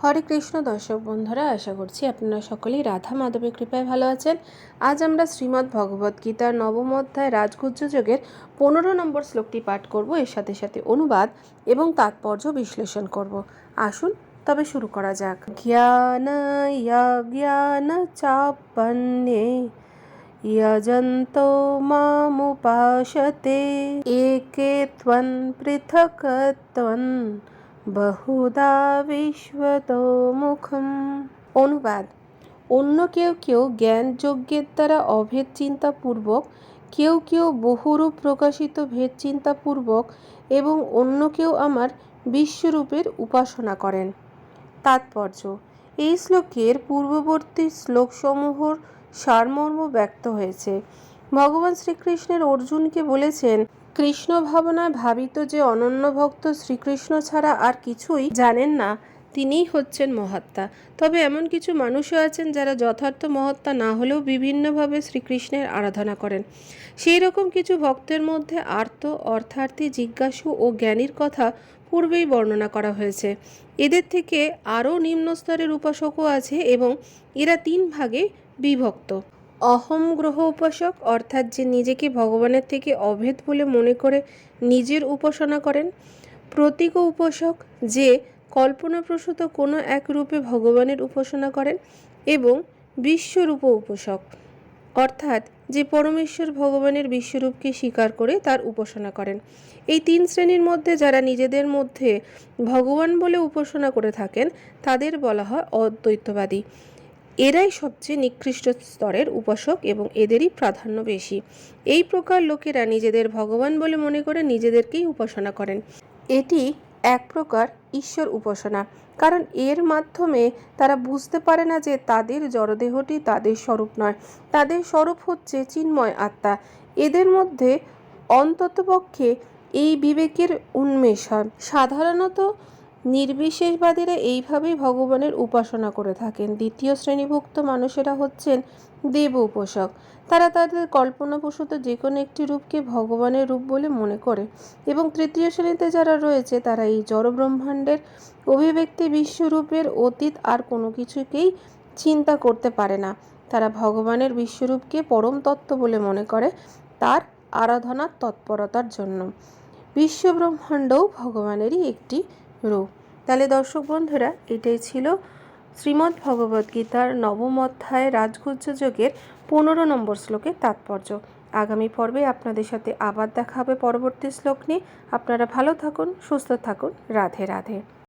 হরে কৃষ্ণ দর্শক বন্ধুরা আশা করছি আপনারা সকলেই রাধা মাধবের কৃপায় ভালো আছেন আজ আমরা শ্রীমদ্ ভগবদ গীতার নবম অধ্যায় রাজগুজ্জ যোগের পনেরো নম্বর শ্লোকটি পাঠ করব এর সাথে সাথে অনুবাদ এবং তাৎপর্য বিশ্লেষণ করব আসুন তবে শুরু করা যাক জ্ঞান জ্ঞান চাপন্যে यजन्तो मामुपासते एके त्वन् पृथक्त्वन् বহুদা বিশ্বতোমুখম। অনুবাদ, অন্য কেউ কেউ জ্ঞান যজ্ঞের দ্বারা অভেদ চিন্তাপূর্বক কেউ কেউ বহুরূপ প্রকাশিত ভেদ চিন্তাপূর্বক এবং অন্য কেউ আমার বিশ্বরূপের উপাসনা করেন। তাৎপর্য, এই শ্লোকের পূর্ববর্তী শ্লোকসমূহর সারমর্ম ব্যক্ত হয়েছে। ভগবান শ্রীকৃষ্ণের অর্জুনকে বলেছেন কৃষ্ণ ভাবনায় ভাবিত যে অনন্য ভক্ত শ্রীকৃষ্ণ ছাড়া আর কিছুই জানেন না, তিনিই হচ্ছেন মহাত্মা। তবে এমন কিছু মানুষও আছেন যারা যথার্থ মহাত্মা না হলেও বিভিন্নভাবে শ্রীকৃষ্ণের আরাধনা করেন। সেই রকম কিছু ভক্তের মধ্যে আর্ত, অর্থার্থী, জিজ্ঞাসু ও জ্ঞানীর কথা পূর্বেই বর্ণনা করা হয়েছে। এদের থেকে আরও নিম্ন স্তরের উপাসকও আছে এবং এরা তিন ভাগে বিভক্ত। অহম গ্রহ উপাসক, অর্থাৎ যে নিজেকে ভগবানের থেকে অভেদ বলে মনে করে নিজের উপাসনা করেন, প্রতীক উপাসক যে কল্পনাপ্রসূত কোনো এক রূপে ভগবানের উপাসনা করেন এবং বিশ্বরূপ উপাসক, অর্থাৎ যে পরমেশ্বর ভগবানের বিশ্বরূপকে স্বীকার করে তার উপাসনা করেন। এই তিন শ্রেণির মধ্যে যারা নিজেদের মধ্যে ভগবান বলে উপাসনা করে থাকেন, তাদের বলা হয় অদ্বৈতবাদী। এরাই সবচেয়ে নিকৃষ্ট স্তরের উপাসক এবং এদেরই প্রাধান্য বেশি। এই প্রকার লোকেরা নিজেদের ভগবান বলে মনে করে নিজেদেরকেই উপাসনা করেন। এটি এক প্রকার ঈশ্বর উপাসনা, কারণ এর মাধ্যমে তারা বুঝতে পারে না যে তাদের জড়দেহটি তাদের স্বরূপ নয়। তাদের স্বরূপ হচ্ছে চিন্ময় আত্মা। এদের মধ্যে অন্ততপক্ষে এই বিবেকের উন্মেষ হয়। সাধারণত নির্বিশেষবাদীরা এইভাবেই ভগবানের উপাসনা করে থাকেন। দ্বিতীয় শ্রেণীভুক্ত মানুষেরা হচ্ছেন দেব উপাসক। তারা তাদের কল্পনাপ্রসূত যে কোনো একটি রূপকে ভগবানের রূপ বলে মনে করে এবং তৃতীয় শ্রেণীতে যারা রয়েছে, তারা এই জড়ব্রহ্মাণ্ডের অভিব্যক্তি বিশ্বরূপের অতীত আর কোনো কিছুকেই চিন্তা করতে পারে না। তারা ভগবানের বিশ্বরূপকে পরম তত্ত্ব বলে মনে করে তার আরাধনার তৎপরতার জন্য। বিশ্বব্রহ্মাণ্ডও ভগবানেরই একটি রূপ তাহলে দর্শক বন্ধুরা, এটাই ছিল শ্রীমদ্ ভগবদ্গীতার নবম অধ্যায় রাজগুজ্জ যোগের পনেরো নম্বর শ্লোকের তাৎপর্য। আগামী পর্বে আপনাদের সাথে আবার দেখা হবে পরবর্তী শ্লোক নিয়ে। আপনারা ভালো থাকুন, সুস্থ থাকুন। রাধে রাধে।